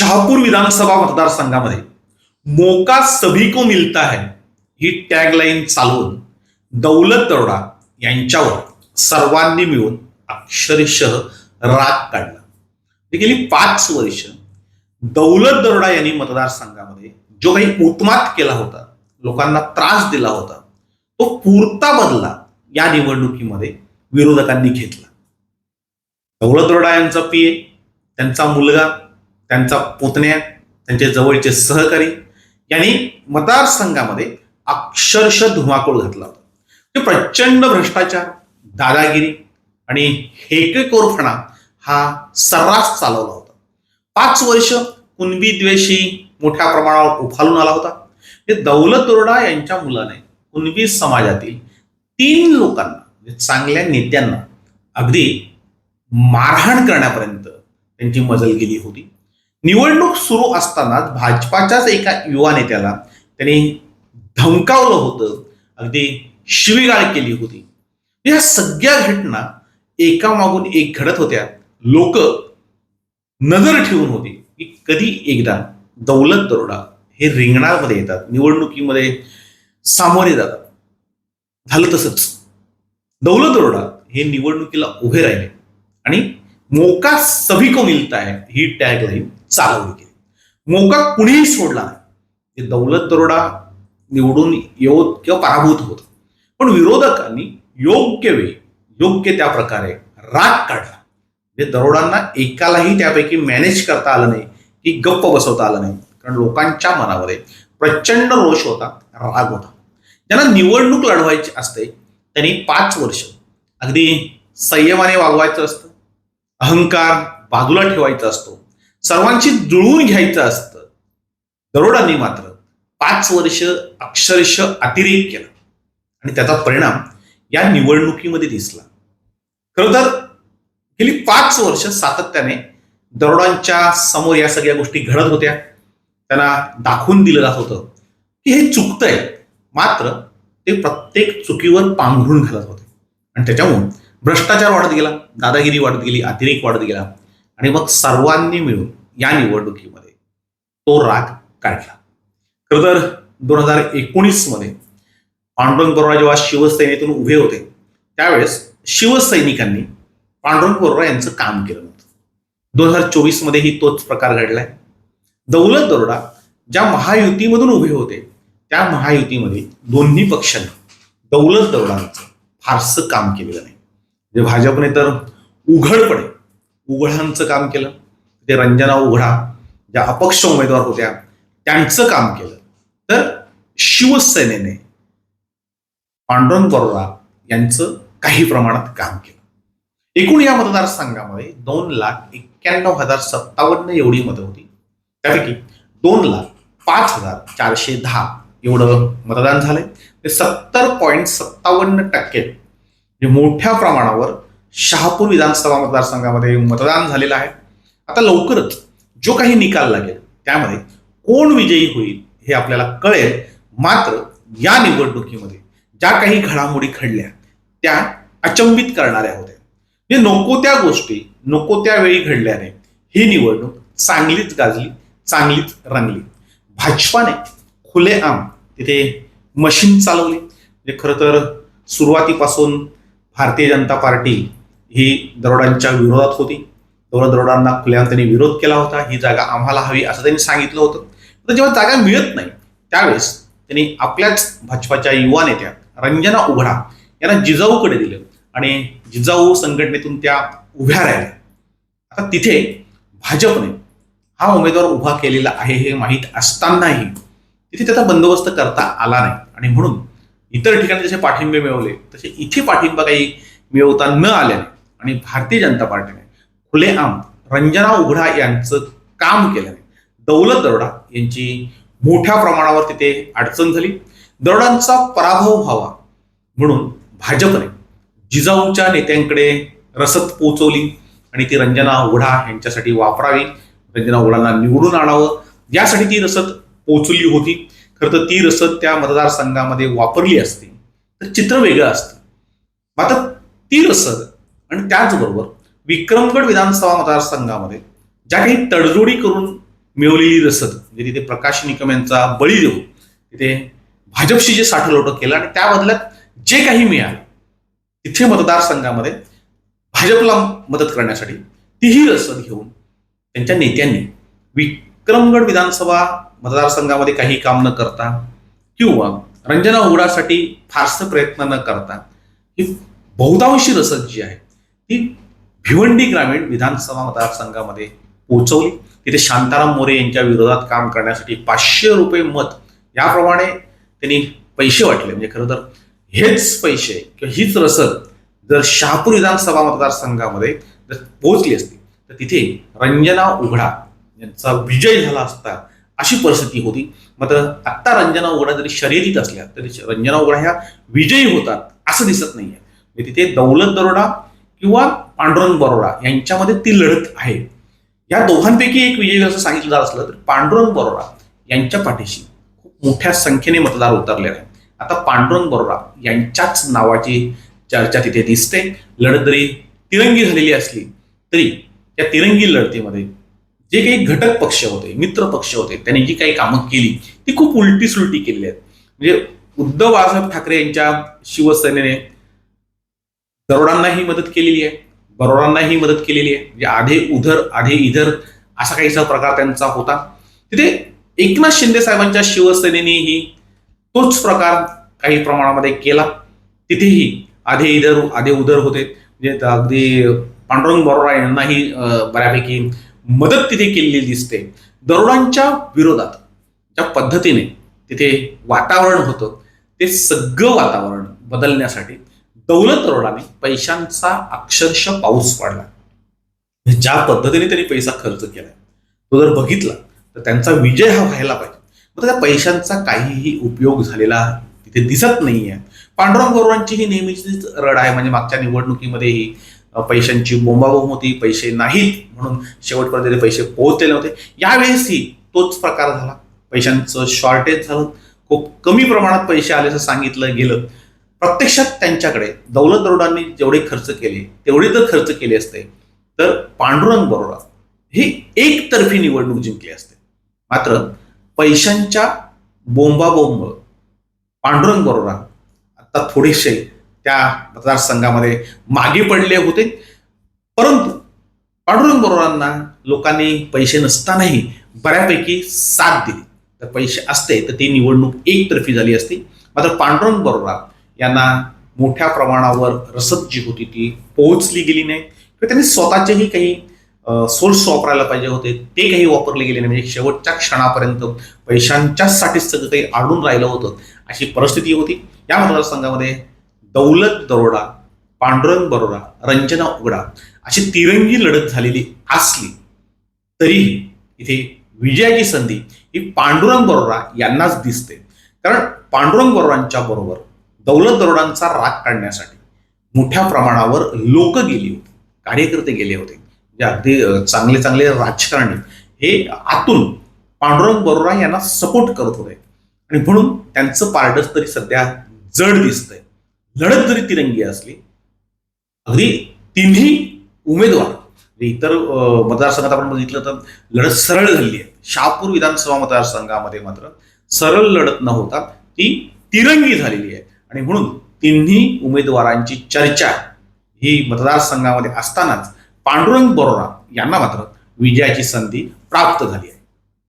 शहापूर विधानसभा मतदारसंघामध्ये मोका सभी को मिलता है ही टॅगलाईन चालवून दौलत दरोडा यांच्यावर सर्वांनी मिळून अक्षरशः राग काढला. गेली पाच वर्ष दौलत दरोडा यांनी मतदारसंघामध्ये जो काही उत्मात केला होता लोकांना त्रास दिला होता तो पुरता बदला या निवडणुकीमध्ये विरोधकांनी घेतला. दौलत दरोडा यांचा पीए त्यांचा मुलगा त्यांचा पुतण्या त्यांचे जवळचे सहकारी यांनी मतदारसंघामध्ये अक्षरशः धुमाकूळ घातला होता. ते प्रचंड भ्रष्टाचार दादागिरी आणि हेकेकोरफणा हा सर्रास चालवला होता. पाच वर्ष कुणबी द्वेषी मोठ्या प्रमाणावर उफालून आला होता. हे दौलत यांच्या मुलाने कुणबी समाजातील तीन लोकांना म्हणजे चांगल्या नेत्यांना अगदी मारहाण करण्यापर्यंत त्यांची मजल गेली होती. निवडणूक सुरू असतानाच भाजपाच्याच एका युवा नेत्याला त्याने धमकावलं होतं. अगदी शिवीगाळ केली होती. या सगळ्या घटना एकामागून एक घडत होत्या. लोक नजर ठेवून होती की कधी एकदा दौलत दरोडा हे रिंगणामध्ये येतात. निवडणुकीमध्ये सामोरे जातात. झालं तसंच. दौलत दरोडा हे निवडणुकीला उभे राहिले. आणि मोका सभी को मिलता है ही टॅग लाईन चालवली गेली मोका कुणीही सोडला नाही. दौलत दरोडा निवडून येऊत किंवा पराभूत होत. पण विरोधकांनी योग्य वेळी योग्य त्या प्रकारे राग काढला. म्हणजे दरोडांना एकालाही त्यापैकी मॅनेज करता आलं नाही की गप्प बसवता आलं नाही. कारण लोकांच्या मनामध्ये प्रचंड रोष होता राग होता. ज्यांना निवडणूक लढवायची असते त्यांनी पाच वर्ष अगदी संयमाने वागवायचं असतं अहंकार बाजूला ठेवायचा असतो सर्वांची जुळवून घ्यायचं असतं. दरोडांनी मात्र पाच वर्ष अक्षरश अतिरेक केला. आणि त्याचा परिणाम या निवडणुकीमध्ये दिसला. खरं तर गेली पाच वर्ष सातत्याने दरोडांच्या समोर या सगळ्या गोष्टी घडत होत्या. त्यांना दाखवून दिलं जात होतं की हे चुकतंय. मात्र ते प्रत्येक चुकीवर पांघरून घालत होते. आणि त्याच्यामुळे भ्रष्टाचार वाढत गेला दादागिरी वाढत गेली अतिरेक वाढत गेला. आणि मग सर्वांनी मिळून या निवडणुकीमध्ये तो राग काढला. खरं तर दोन हजार एकोणीसमध्ये पांडुरंग बरोबर जेव्हा शिवसेनेतून उभे होते त्यावेळेस शिवसैनिकांनी पांडुरंग बरोबर यांचं काम केलं नव्हतं. दोन हजार चोवीस मध्येही तोच प्रकार घडलाय. दौलत दरोडा ज्या महायुतीमधून उभे होते त्या महायुतीमध्ये दोन्ही पक्षांनी दौलत दरोडांचं फारसं काम केलेलं नाही. म्हणजे भाजपने तर उघडपणे उघडांचं काम केलं. ते रंजना उघडा ज्या अपक्ष उमेदवार होत्या त्यांचं काम केलं. तर शिवसेनेने पांडुरंग बरोरा यांचं काही प्रमाणात काम केलं. एकूण या मतदारसंघामध्ये दोन लाख एक्क्याण्णव हजार सत्तावन्न एवढी मतं होती. त्यापैकी दोन लाख पाच हजार चारशे दहा एवढं मतदान झालंय. ते सत्तर पॉईंट सत्तावन्न टक्के. म्हणजे मोठ्या प्रमाणावर शहापूर विधानसभा मतदारसंघामध्ये मतदान झालेलं आहे. आता लवकरच जो काही निकाल लागेल त्यामध्ये कोण विजयी होईल हे आपल्याला कळेल. मात्र या निवडणुकीमध्ये ज्या काही घडामोडी घडल्या त्या अचंबित करणाऱ्या होत्या. म्हणजे नको त्या गोष्टी नको त्या वेळी घडल्याने ही निवडणूक चांगलीच गाजली चांगलीच रंगली. भाजपाने खुलेआम तिथे मशीन चालवली. म्हणजे खरं तर सुरुवातीपासून भारतीय जनता पार्टी ही दरोडांच्या विरोधात होती. दरोड दरोडांना त्यांनी विरोध केला होता. ही जागा आम्हाला हवी असं त्यांनी सांगितलं होतं. तर जेव्हा जागा मिळत नाही त्यावेळेस त्यांनी आपल्याच भाजपाच्या युवा नेत्या रंजना उघडा यांना जिजाऊकडे दिलं आणि जिजाऊ संघटनेतून त्या उभ्या राहिल्या. आता तिथे भाजपने हा उमेदवार उभा केलेला आहे हे माहीत असतानाही तिथे त्याचा बंदोबस्त करता आला नाही. आणि म्हणून इतर ठिकाणी जसे पाठिंबे मिळवले तसे इथे पाठिंबा काही मिळवता न आल्याने आणि भारतीय जनता पार्टीने खुलेआम रंजना उघडा यांचं काम केल्याने दौलत दरोडा यांची मोठ्या प्रमाणावर तिथे अडचण झाली. दरोडांचा पराभव व्हावा म्हणून भाजपने जिजाऊच्या नेत्यांकडे रसद पोचवली आणि ती रंजना उघडा यांच्यासाठी वापरावी रंजना उघडांना निवडून आणावं यासाठी ती रसद पोचली होती. खरं तर ती रसद त्या मतदारसंघामध्ये वापरली असती तर चित्र वेगळं असतं. मात्र ती रसद आणि त्याचबरोबर विक्रमगड विधानसभा मतदारसंघामध्ये ज्या काही तडजोडी करून मिळवलेली रसद म्हणजे तिथे प्रकाश निकम यांचा बळी देऊन तिथे भाजपशी जे साठलोटं केलं आणि त्या बदल्यात जे काही मिळालं तिथे मतदारसंघामध्ये भाजपला मदत करण्यासाठी तीही रसद घेऊन त्यांच्या नेत्यांनी विक्रमगड विधानसभा मतदारसंघामध्ये काही काम न करता किंवा रंजना उघडासाठी फारसं प्रयत्न न करता ही बहुतांशी रसद जी आहे ती भिवंडी ग्रामीण विधानसभा मतदारसंघामध्ये पोहोचवली. तिथे शांताराम मोरे यांच्या विरोधात काम करण्यासाठी पाचशे रुपये मत याप्रमाणे त्यांनी पैसे वाटले. म्हणजे खरं तर हेच पैसे किंवा हीच रसद जर शहापूर विधानसभा मतदारसंघामध्ये जर पोहोचली असती तर तिथे रंजना उघडा यांचा विजय झाला असता अशी परिस्थिती होती. मात्र आत्ता रंजना उघडा जरी शर्यतीत असल्या तरी रंजना उघडा ह्या विजयी होतात असं दिसत नाहीये. आहे तिथे दौलत दरोडा किंवा पांडुरंग बरोडा यांच्यामध्ये ती लढत आहे. या दोघांपैकी एक विजयी असं सांगितलं जात असलं तर पांडुरंग बरोडा यांच्या पाठीशी खूप मोठ्या संख्येने मतदार उतरले आहेत. आता पांडुरंग बरोडा यांच्याच नावाची चर्चा तिथे दिसते. लढत जरी तिरंगी झालेली असली तरी त्या तिरंगी लढतीमध्ये जे काही घटक पक्ष होते मित्र पक्ष होते त्यांनी जी काही कामं केली ती खूप उलटी सुलटी केलेली आहेत. म्हणजे उद्धव बाळासाहेब ठाकरे यांच्या शिवसेनेने दरोडांनाही मदत केलेली आहे. बरोडांनाही मदत केलेली आहे. म्हणजे आधे उधर आधे इधर असा काहीसा प्रकार त्यांचा होता. तिथे एकनाथ शिंदे साहेबांच्या शिवसेनेनेही तोच प्रकार काही प्रमाणामध्ये केला. तिथेही आधे इधर आधे उधर होते. म्हणजे अगदी पांडुरंग बरोडा यांनाही बऱ्यापैकी मदत तिथे केलेली दिसते. दरोडांच्या विरोधात ज्या पद्धतीने तिथे वातावरण होतं ते सगळं वातावरण बदलण्यासाठी दौलत दरोडाने पैशांचा अक्षरशः पाऊस पाडला. ज्या पद्धतीने त्यांनी पैसा खर्च केला तो जर बघितला तर त्यांचा विजय हा व्हायला पाहिजे. मग त्या पैशांचा काहीही उपयोग झालेला तिथे दिसत नाहीये. पांडुरंग गौरवांची ही नेहमीचीच रड आहे म्हणजे मागच्या निवडणुकीमध्येही पैशांची बोंबाबोंब होती पैसे नाहीत म्हणून शेवटपर्यंत ते पैसे पोहोचले नव्हते यावेळेसही तोच प्रकार झाला. पैशांचं शॉर्टेज झालं. खूप कमी प्रमाणात पैसे आले असं सांगितलं गेलं. प्रत्यक्षात त्यांच्याकडे दौलत दरोडांनी जेवढे खर्च केले तेवढे जर खर्च केले असते तर पांडुरंग बरोडा ही एकतर्फी निवडणूक जिंकली असते. मात्र पैशांच्या बोंबाबोंब पांडुरंग बरोडा आता थोडेसे त्या मतदारसंघामध्ये मागे पडले होते. परंतु पांडुरंग बरोडांना लोकांनी पैसे नसतानाही बऱ्यापैकी साथ दिली. तर पैसे असते तर ती निवडणूक एकतर्फी झाली असती. मात्र पांडुरंग बरोडा यांना मोठ्या प्रमाणावर रसद जी होती ती पोहोचली गेली नाही. किंवा त्यांनी स्वतःचेही काही सोर्स वापरायला पाहिजे होते ते काही वापरले गेले नाही. म्हणजे शेवटच्या क्षणापर्यंत पैशांच्यासाठीच सगळं काही आढळून राहिलं होतं अशी परिस्थिती होती. या मतदारसंघामध्ये दौलत दरोडा पांडुरंग बरोडा रंजना उघडा अशी तिरंगी लढत झालेली असली तरीही इथे विजयाची संधी ही पांडुरंग बरोडा यांनाच दिसते. कारण पांडुरंग बरोडांच्या बरोबर दौलत दरोडांचा राग काढण्यासाठी मोठ्या प्रमाणावर लोक गेली होती कार्यकर्ते गेले होते. जे अगदी चांगले चांगले राजकारणी हे आतून पांडुरंग बरोरा यांना सपोर्ट करत होते. आणि म्हणून त्यांचं पारडस तरी सध्या जड दिसतंय. लढत जरी तिरंगी असली अगदी तिन्ही उमेदवार म्हणजे इतर मतदारसंघात आपण बघितलं तर लढत सरळ झाली आहे. शहापूर विधानसभा मतदारसंघामध्ये मात्र सरळ लढत न होता ती तिरंगी झालेली आहे. आणि म्हणून तिन्ही उमेदवारांची चर्चा ही मतदारसंघामध्ये असतानाच पांडुरंग बरोरा यांना मात्र विजयाची संधी प्राप्त झाली आहे.